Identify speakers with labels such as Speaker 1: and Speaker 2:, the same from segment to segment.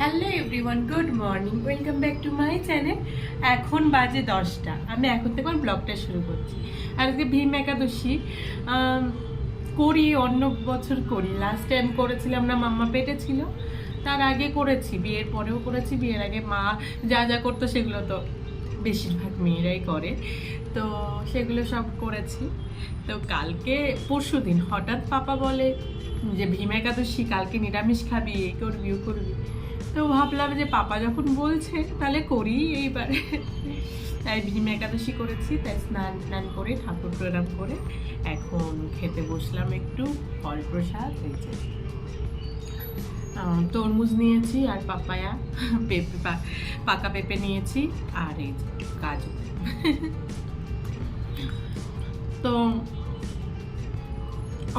Speaker 1: Hello everyone, good morning, welcome back to my channel. এখন বাজে দশটা। আমি এখন থেকে ব্লগটা শুরু করছি। আর আজকে ভীম একাদশী। করি, অন্য বছর করি। লাস্ট টাইম করেছিলাম না, মাম্মা পেটে ছিল। তার আগে করেছি, বিয়ের পরেও করেছি। বিয়ের আগে মা যা যা করতো সেগুলো তো বেশিরভাগ মেয়েরাই করে। তো সেগুলো সব করেছি। তো কালকে পরশু দিন হঠাৎ পাপা বলে যে, ভীম একাদশী, কালকে নিরামিষ খাবি, এই করবি, ও করবি। তো ভাবলাম যে পাপা যখন বলছে, তাহলে করি এইবারে। তাই ভীম একাদশী করেছি, তাই স্নান টান করে, ঠাকুর প্রণাম করে এখন খেতে বসলাম একটু ফল প্রসাদ যে। তরমুজ নিয়েছি আর পাপায়া, পেঁপে পাকা পেঁপে নিয়েছি আর এই কাজু তো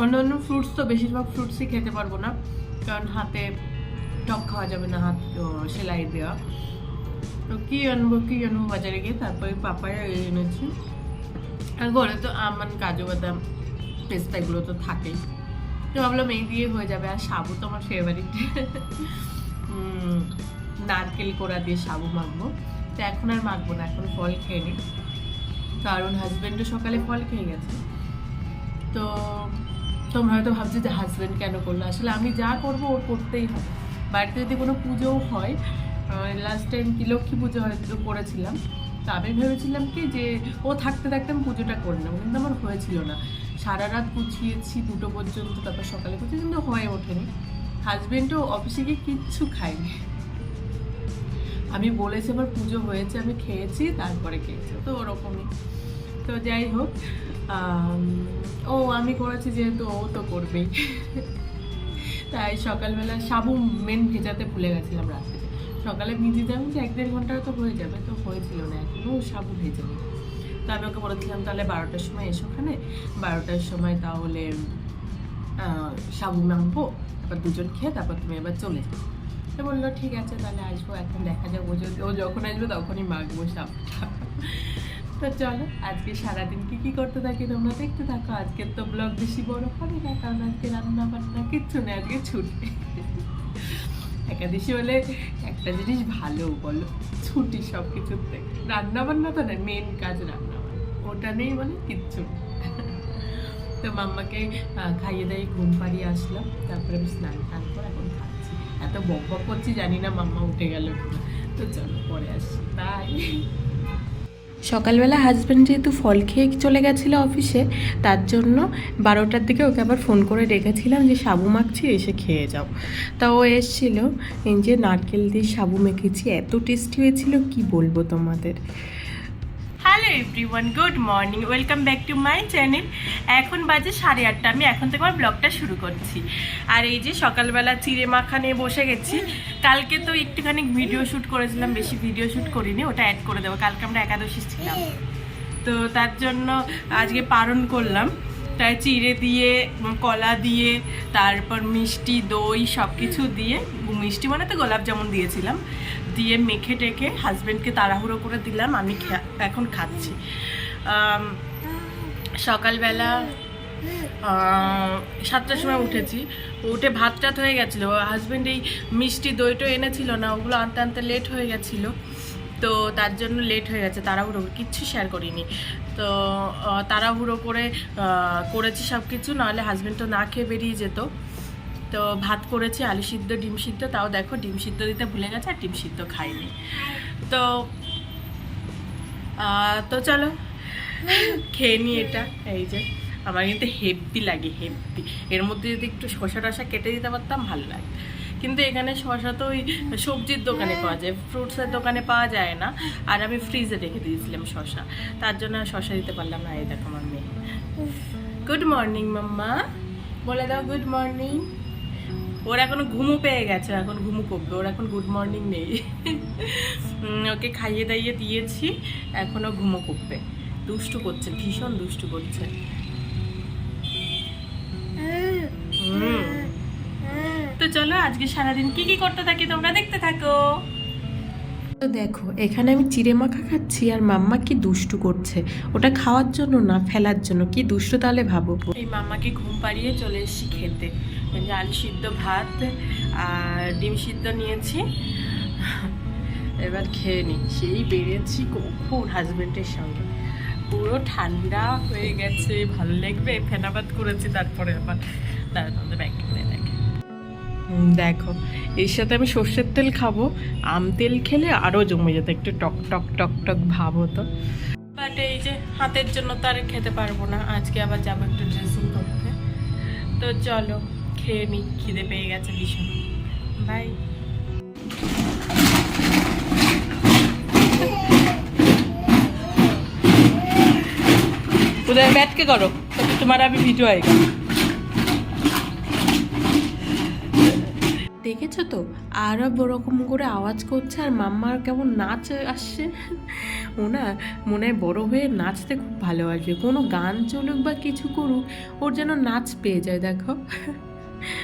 Speaker 1: অন্যান্য ফ্রুটস তো বেশিরভাগ ফ্রুটসই খেতে পারব না, কারণ হাতে টক খাওয়া যাবে না, হাত সেলাই দেওয়া। তো কি আনব কি আনব বাজারে গিয়ে তারপরে পাপায়া এনেছি। আর ঘরে তো আমান কাজু বাদাম, পেস্তা এগুলো তো থাকেই। তো ভাবলাম এই দিয়ে হয়ে যাবে। আর সাবু তো আমার ফেভারিট নারকেল কোড়া দিয়ে সাবু মাখবো। তো এখন আর মাখবো না, এখন ফল খেয়ে নিই কারণ হাজব্যান্ডও সকালে ফল খেয়ে গেছে। তো তোমরা হয়তো ভাবছ যে হাজব্যান্ড কেন করল? আসলে আমি যা করব ওর করতেই হবে। বাড়িতে যদি কোনো পুজোও হয় লাস্ট টাইম কি লক্ষ্মী পুজো হয়তো করেছিলাম, তো আমি ভেবেছিলাম কি যে ও থাকতে থাকতে আমি পুজোটা করে নেব, কিন্তু আমার হয়েছিল না। সারা রাত গুছিয়েছি, দুটো পর্যন্ত, তারপর সকালে গুছিয়ে কিন্তু হয়ে ওঠেনি। হাজব্যান্ডও অফিসে গিয়ে কিচ্ছু খায়নি। আমি বলেছি আমার পুজো হয়েছে, আমি খেয়েছি, তারপরে খেয়েছি, তো ওরকমই। তো যাই হোক ও আমি করেছি যেহেতু ও তো করবেই। তাই সকালবেলা সাবু মেন ভেজাতে ভুলে গেছিলাম রাত্রে। সকালে ভিজে যাব যে এক দেড় ঘণ্টা তো হয়ে যাবে, তো হয়েছিল না এখনও সাবু ভেজে নেই তো আমি ওকে বলেছিলাম তাহলে বারোটার সময় এসো ওখানে। বারোটার সময় তাহলে সাবু মাখবো তারপর দুজন খেয়ে তারপর তুমি এবার চলে যাও। তো বলল, ঠিক আছে, তাহলে আসব, এখন দেখা ও যদি ও যখন আসবে তখনই মাখবো সাবটা। তো চলো, আজকে সারাদিন কি কি করতে থাকি তোমরা দেখতে থাকো। আজকের তো ব্লগ বেশি বড় হবে না, কারণ আজকে রান্না বান্না কিচ্ছু নেই আজকে ছুটি। একাদশী হলে একটা জিনিস ভালো বলো, ছুটি সব কিছুতে রান্না বান্না তো না মেন কাজ রান্না ওটা নেই বলে কিচ্ছু তো মাম্মাকে খাইয়ে দাইয়ে ঘুম পাড়িয়ে আসলাম, তারপরে আমি স্নান টান করে এখন খাচ্ছি। এত বক বক করছি, জানি না মাম্মা উঠে গেল তো চলো, পরে আসছি। বাই সকালবেলা হাজব্যান্ড যেহেতু ফল খেয়ে চলে গেছিল অফিসে তার জন্য বারোটার দিকে ওকে আবার ফোন করে রেখেছিলাম যে, সাবু মাখছি, এসে খেয়ে যাও। তা ও এসছিল, এই যে নারকেল দিয়ে সাবু মেখেছি, এত টেস্টি হয়েছিল, কি বলব তোমাদের? Hello everyone good morning welcome back to my channel এখন বাজে সাড়ে আটটা। আমি এখন থেকে আমার ব্লগটা শুরু করছি। আর এই যে সকালবেলা চিড়ে মাখা নিয়ে বসে গেছি, কালকে তো একটুখানি ভিডিও শ্যুট করেছিলাম, বেশি ভিডিও শ্যুট করিনি, ওটা অ্যাড করে দেবো। কালকে আমরা একাদশী ছিলাম। তো তার জন্য আজকে পালন করলাম। তাই চিড়ে দিয়ে, কলা দিয়ে, তারপর মিষ্টি, দই সব কিছু দিয়ে, মিষ্টি মানে তো গোলাপ জামুন দিয়েছিলাম। দিয়ে মেখে টেকে হাজব্যান্ডকে তাড়াহুড়ো করে দিলাম, আমি এখন খাচ্ছি। সকালবেলা সাতটার সময় উঠেছি। উঠে ভাত টাত হয়ে গেছিল। হাজব্যান্ড এই মিষ্টি দইটো এনেছিল না, ওগুলো আনতে আনতে লেট হয়ে গেছিল। তো তার জন্য লেট হয়ে গেছে, তাড়াহুড়ো কিচ্ছু শেয়ার করিনি। তো তাড়াহুড়ো করে করেছি সব কিছু নাহলে হাজব্যান্ড তো না খেয়ে বেরিয়ে যেত। তো ভাত করেছি, আলু সিদ্ধ, ডিম সিদ্ধ, তাও দেখো ডিম সিদ্ধ দিতে ভুলে গেছে আর ডিম সিদ্ধ খাইনি। তো তো চলো, খেয়ে নি এটা। এই যে, আমার কিন্তু হেভি লাগে হেভি এর মধ্যে যদি একটু শসা টসা কেটে দিতে পারতাম, ভালো লাগে কিন্তু এখানে শসা তো ওই সবজির দোকানে পাওয়া যায় ফ্রুটসের দোকানে পাওয়া যায় না। আর আমি ফ্রিজে রেখে দিয়েছিলাম শসা। তার জন্য শশা দিতে পারলাম না, এই দেখো আমার মেয়ে। Good morning mama. বলে দাও গুড মর্নিং ওর এখনও ঘুমু পেয়ে গেছে এখন ঘুমু করবে ওর এখন গুড মর্নিং নেই। ওকে খাইয়ে দাইয়ে দিয়েছি এখনও ঘুমো করবে। দুষ্টু করছে ভীষণ দুষ্টু করছে। তো চলো আজকে সারাদিন কি কি করতে থাকি তোমরা দেখতে থাকো। তো দেখো এখানে আমি চিড়ে মাখা খাচ্ছি আর মাম্মা কি দুষ্টু করছে। ওটা খাওয়ার জন্য না ফেলার জন্য কি দুষ্টু তাহলে ভাবো। এই মাম্মাকে ঘুম পাড়িয়ে চলে এসেছি খেতে। আলু সিদ্ধ ভাত আর ডিম সিদ্ধ নিয়েছি। এবার খেয়ে নিই সেই বেড়েছি কখন হাজবেন্ডের সঙ্গে। পুরো ঠান্ডা হয়ে গেছে, ভালো লাগবে? ফেনাবাদ করেছি, তারপরে আবার দাঁড়া তোমাদের ব্যাগ কিনে দেখে। দেখো, এর সাথে আমি সর্ষের তেল খাব। আম তেল খেলে আরও জমে যেত, একটু টক টক টক টক ভাব হতো। বাট এই যে হাতের জন্য তো আর খেতে পারব না, আজকে আবার যাব একটু ড্রেসিং করতে। তো চলো খেয়ে নিই খিদে পেয়ে গেছে ভীষণ বাই उधर बैठ के करो तो तुम्हारा भी वीडियो आएगा দেখেছো তো আরও ওরকম করে আওয়াজ করছে আর মাম্মার কেমন নাচ আসছে ও না মনে হয় বড় হয়ে নাচতে খুব ভালোবাসবে কোনো গান চলুক বা কিছু করুক ওর যেন নাচ পেয়ে যায় দেখো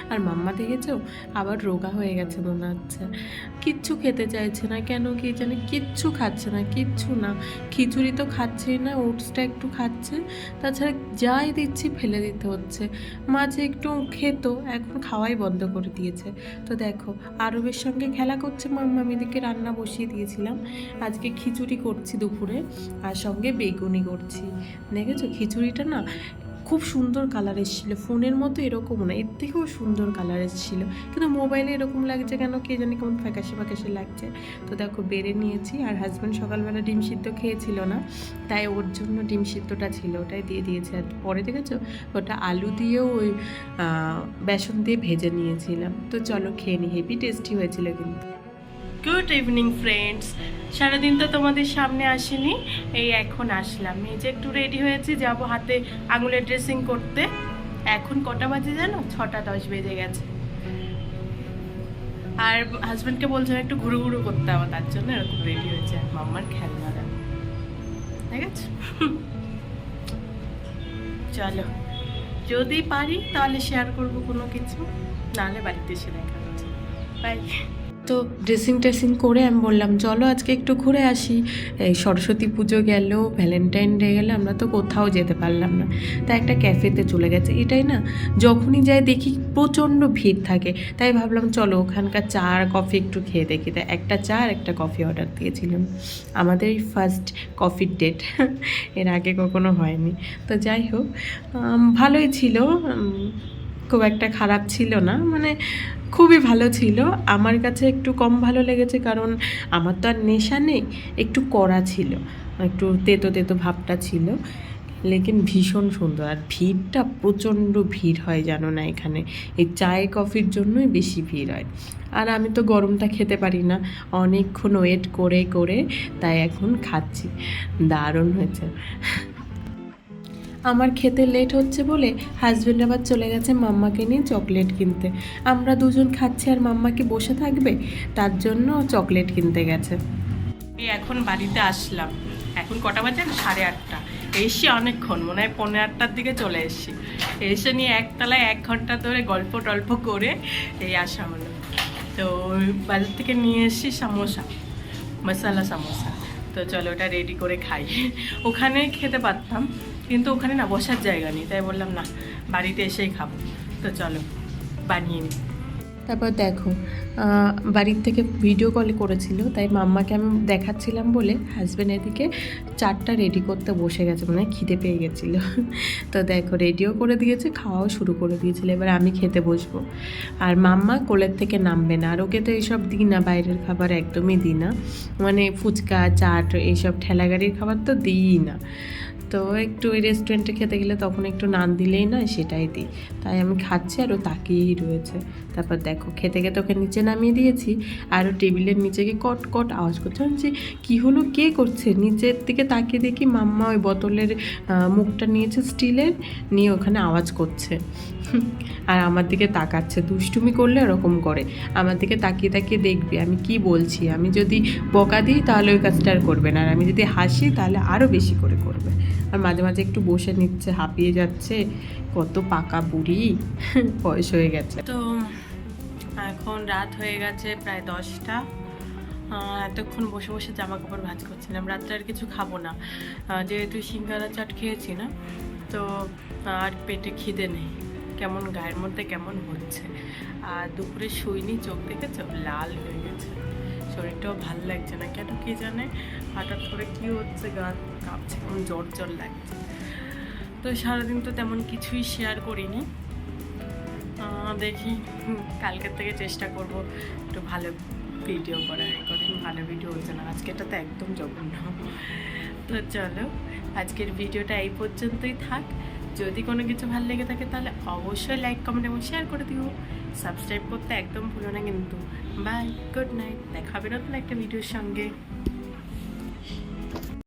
Speaker 1: আর মাম্মা দেখেছ? আবার রোগা হয়ে গেছে মনে হচ্ছে। কিচ্ছু খেতে চাইছে না, কেন কি জানে? কিচ্ছু খাচ্ছে না, কিচ্ছু না। খিচুড়ি তো খাচ্ছেই না, ওটসটা একটু খাচ্ছে। তাছাড়া যাই দিচ্ছি ফেলে দিতে হচ্ছে। মাঝে একটু খেত, এখন খাওয়াই বন্ধ করে দিয়েছে। তো দেখো, আরবের সঙ্গে খেলা করছে মাম্মা এদিকে রান্না বসিয়ে দিয়েছিলাম। আজকে খিচুড়ি করছি দুপুরে, আর সঙ্গে বেগুনি করছি। দেখেছ? খিচুড়িটা না খুব সুন্দর কালার এসেছিল। ফোনের মতো এরকম না, এর থেকেও সুন্দর কালার এসেছিল। কিন্তু মোবাইলে এরকম লাগছে কেন কে জানি কেমন ফ্যাকাশে ফ্যাকাশে লাগছে। তো দেখো বেড়ে নিয়েছি, আর হাজব্যান্ড সকালবেলা ডিম সিদ্ধ খেয়েছিল না, তাই ওর জন্য ডিম সিদ্ধটা ছিল, ওটাই দিয়ে দিয়েছে। আর পরে দেখেছ, ওটা আলু দিয়েও ওই বেসন দিয়ে ভেজে নিয়েছিলাম। তো চলো খেয়ে নি, হেভি টেস্টি হয়েছিল কিন্তু। গুড ইভিনিং ফ্রেন্ডস সারাদিন তো তোমাদের সামনে আসিনি। এই এখন আসলাম। এই যে একটু রেডি হয়েছি, যাব হাতে আঙুলের ড্রেসিং করতে। এখন কটা বাজে জানো? ছটা দশ বেজে গেছে। আর হাজব্যান্ডকে বলছিলাম একটু ঘুরু ঘুরু করতে আমার তার জন্য এরকম রেডি হয়েছে। মাম্মার খেলনা দেন ঠিক আছে? চলো। যদি পারি, তাহলে শেয়ার করব কোনো কিছু। নাহলে বাড়িতে এসে দেখা হচ্ছে। বাই তো ড্রেসিং টেসিং করে আমি বললাম, চলো আজকে একটু ঘুরে আসি। এই সরস্বতী পুজো গেল ভ্যালেন্টাইন ডে গেলে, আমরা তো কোথাও যেতে পারলাম না। তাই একটা ক্যাফেতে চলে গেছে। এটাই না, যখনই যাই দেখি প্রচণ্ড ভিড় থাকে। তাই ভাবলাম, চলো ওখানকার চা আর কফি একটু খেয়ে দেখি। তাই একটা চা আর একটা কফি অর্ডার দিয়েছিলাম। আমাদের এই ফার্স্ট কফির ডেট এর আগে কখনো হয়নি। তো যাই হোক ভালোই ছিল। খুব একটা খারাপ ছিল না মানে খুবই ভালো ছিল। আমার কাছে একটু কম ভালো লেগেছে কারণ আমার তো আর নেশা নেই, একটু কড়া ছিল, একটু তেতো তেতো ভাবটা ছিল। লেকিন ভীষণ সুন্দর, আর ভিড়টা প্রচণ্ড ভিড় হয় জানো না এখানে। এই চায়ে কফির জন্যই বেশি ভিড় হয়। আর আমি তো গরমটা খেতে পারি না, অনেকক্ষণ ওয়েট করে করে তাই এখন খাচ্ছি। দারুণ হয়েছে। আমার খেতে লেট হচ্ছে বলে হাজব্যান্ড আবার চলে গেছে মাম্মাকে নিয়ে চকলেট কিনতে। আমরা দুজন খাচ্ছি আর মাম্মা কি বসে থাকবে? তার জন্য চকলেট কিনতে গেছে। এখন বাড়িতে আসলাম। এখন কটা বাজে সাড়ে আটটা। এসছি অনেকক্ষণ, মনে হয় পনেরো আটটার দিকে চলে এসছি। এসে নিয়ে একতলায় এক ঘণ্টা ধরে গল্প টল্প করে এই আসা হলো। তো বাজার থেকে নিয়ে এসছি সামোসা, মশালা সামোসা। তো চলো ওটা রেডি করে খাই। ওখানে খেতে পারতাম। কিন্তু ওখানে না বসার জায়গা নেই, তাই বললাম না, বাড়িতে এসেই খাব। তো চলো, বানিয়ে নিই তারপর দেখো বাড়ির থেকে ভিডিও কল করেছিল, তাই মাম্মাকে আমি দেখাচ্ছিলাম বলে হাজব্যান্ড এদিকে চারটা রেডি করতে বসে গেছে মানে খিদে পেয়ে গেছিল। তো দেখো রেডিও করে দিয়েছে, খাওয়াও শুরু করে দিয়েছিল, এবার আমি খেতে বসবো। আর মাম্মা কোলের থেকে নামবে না, আর ওকে তো এইসব দিই না, বাইরের খাবার একদমই দিই না। মানে ফুচকা, চাট, এইসব ঠেলাগাড়ির খাবার তো দিই না। তো একটু ওই রেস্টুরেন্টে খেতে গেলে তখন একটু নান দিলেই না, সেটাই দিই। তাই আমি খাচ্ছি আরও তাকিয়েই রয়েছে। তারপর দেখো, খেতে খেতে ওকে নিচে নামিয়ে দিয়েছি, আর ও টেবিলের নিচে গিয়ে কট কট আওয়াজ করছে। যে কী হলো? কে করছে? নিচের দিকে তাকিয়ে দেখি মাম্মা ওই বোতলের মুখটা নিয়েছে স্টিলের, নিয়ে ওখানে আওয়াজ করছে। আর আমার দিকে তাকাচ্ছে, দুষ্টুমি করলে এরকম করে। আমার দিকে তাকিয়ে তাকিয়ে দেখবে, আমি কি বলছি? আমি যদি বকা দিই তাহলে ওই কাজটা আর করবে না। আর আমি যদি হাসি, তাহলে আরও বেশি করে করবে। আর মাঝে মাঝে একটু বসে নিচ্ছে, হাঁপিয়ে যাচ্ছে। কত পাকা বুড়ি, বয়স হয়ে গেছে। তো, এখন রাত হয়ে গেছে প্রায় দশটা। এতক্ষণ বসে বসে জামা কাপড় ভাঁজ করছিলাম। রাত্রে আর কিছু খাব না। যেহেতু সিঙ্গারা চাট খেয়েছি না, তো, আর পেটে খিদে নেই। কেমন, গায়ের মধ্যে কেমন হচ্ছে। আর দুপুরে শুইনি, চোখ দেখে চোখ লাল হয়ে গেছে। শরীরটাও ভালো লাগছে না। কেন কি জানে? হঠাৎ করে কি হচ্ছে? গা কাঁপছে, কেমন জ্বর জ্বর লাগছে। তো সারাদিন তো তেমন কিছুই শেয়ার করিনি। দেখি কালকের থেকে চেষ্টা করব একটু ভালো ভিডিও করার। কদিন ভালো ভিডিও হচ্ছে না। আজকেরটা তো একদম জঘন্য। তো চলো, আজকের ভিডিওটা এই পর্যন্তই থাক। যদি কোনো কিছু ভালো লেগে থাকে তাহলে অবশ্যই লাইক কমেন্ট এবং শেয়ার করে দিও। সাবস্ক্রাইব করতে একদম ভুলো না কিন্তু। বাই গুড নাইট দেখা হবে নতুন একটা ভিডিওর সঙ্গে।